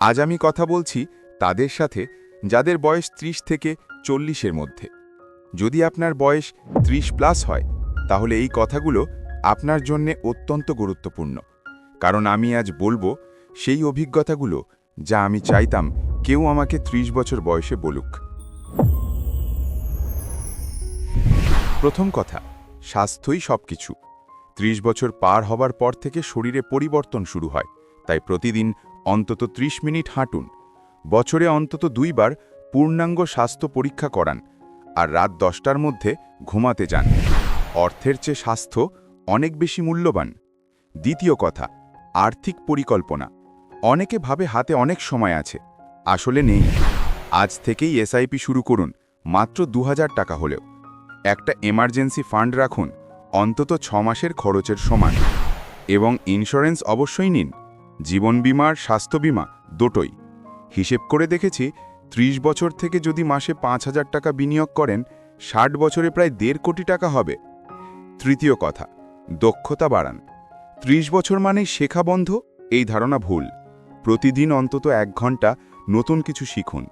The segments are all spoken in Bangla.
আজ আমি কথা বলছি তাদের সাথে, যাদের বয়স ৩০ থেকে চল্লিশের মধ্যে। যদি আপনার বয়স ৩০ প্লাস হয়, তাহলে এই কথাগুলো আপনার জন্যে অত্যন্ত গুরুত্বপূর্ণ। কারণ আমি আজ বলব সেই অভিজ্ঞতাগুলো যা আমি চাইতাম কেউ আমাকে ৩০ বছর বয়সে বলুক। প্রথম কথা, স্বাস্থ্যই সব কিছু ত্রিশ বছর পার হবার পর থেকে শরীরে পরিবর্তন শুরু হয়। তাই প্রতিদিন অন্তত ৩০ মিনিট হাঁটুন। বছরে অন্তত দুইবার পূর্ণাঙ্গ স্বাস্থ্য পরীক্ষা করান আর রাত দশটার মধ্যে ঘুমাতে যান। অর্থের চেয়ে স্বাস্থ্য অনেক বেশি মূল্যবান। দ্বিতীয় কথা, আর্থিক পরিকল্পনা। অনেকে ভাবে হাতে অনেক সময় আছে। আসলে নেই। আজ থেকেই এসআইপি শুরু করুন, মাত্র দু হাজার টাকা হলেও। একটা এমার্জেন্সি ফান্ড রাখুন, অন্তত ছ মাসের খরচের সমান। এবং ইন্স্যুরেন্স অবশ্যই নিন। জীবন বিমার স্বাস্থ্য বিমা দুটোই। হিসেব করে দেখেছি ৩০ বছর থেকে যদি মাসে পাঁচ হাজার টাকা বিনিয়োগ করেন, ষাট বছরে প্রায় দেড় কোটি টাকা হবে। তৃতীয় কথা, দক্ষতা বাড়ান। ৩০ বছর মানেই শেখা বন্ধ, এই ধারণা ভুল। প্রতিদিন অন্তত এক ঘণ্টা নতুন কিছু শিখুন।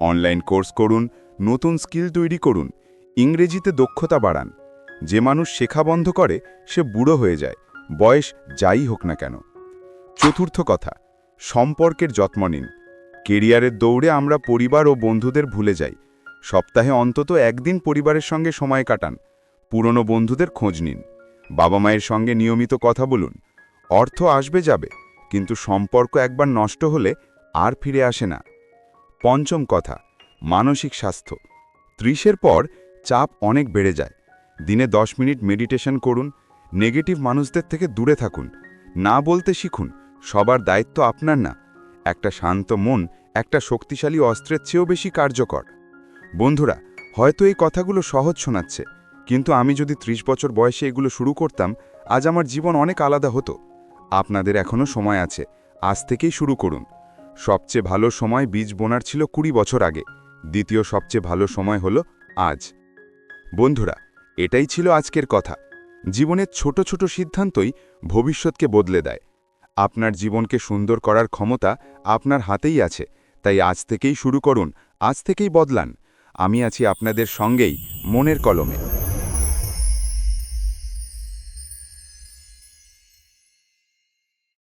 অনলাইন কোর্স করুন, নতুন স্কিল তৈরি করুন, ইংরেজিতে দক্ষতা বাড়ান। যে মানুষ শেখা বন্ধ করে, সে বুড়ো হয়ে যায়, বয়স যাই হোক না কেন। চতুর্থ কথা, সম্পর্কের যত্ন নিন। কেরিয়ারের দৌড়ে আমরা পরিবার ও বন্ধুদের ভুলে যাই। সপ্তাহে অন্তত একদিন পরিবারের সঙ্গে সময় কাটান। পুরনো বন্ধুদের খোঁজ নিন। বাবা মায়ের সঙ্গে নিয়মিত কথা বলুন। অর্থ আসবে যাবে, কিন্তু সম্পর্ক একবার নষ্ট হলে আর ফিরে আসে না। পঞ্চম কথা, মানসিক স্বাস্থ্য। ত্রিশের পর চাপ অনেক বেড়ে যায়। দিনে দশ মিনিট মেডিটেশন করুন। নেগেটিভ মানুষদের থেকে দূরে থাকুন। না বলতে শিখুন। সবার দায়িত্ব আপনার না। একটা শান্ত মন, একটা শক্তিশালী অস্ত্রের চেয়েও বেশি কার্যকর। বন্ধুরা, হয়তো এই কথাগুলো সহজ শোনাচ্ছে, কিন্তু আমি যদি ৩০ বছর বয়সে এগুলো শুরু করতাম, আজ আমার জীবন অনেক আলাদা হতো। আপনাদের এখনও সময় আছে, আজ থেকেই শুরু করুন। সবচেয়ে ভালো সময় বীজ বোনার ছিল কুড়ি বছর আগে, দ্বিতীয় সবচেয়ে ভালো সময় হলো আজ। বন্ধুরা, এটাই ছিল আজকের কথা। জীবনের ছোট ছোট সিদ্ধান্তই ভবিষ্যৎকে বদলে দেয়। আপনার জীবনকে সুন্দর করার ক্ষমতা আপনার হাতেই আছে, তাই আজ থেকেই শুরু করুন, আজ থেকেই বদলান। আমি আছি আপনাদের সঙ্গেই, মনের কলমে।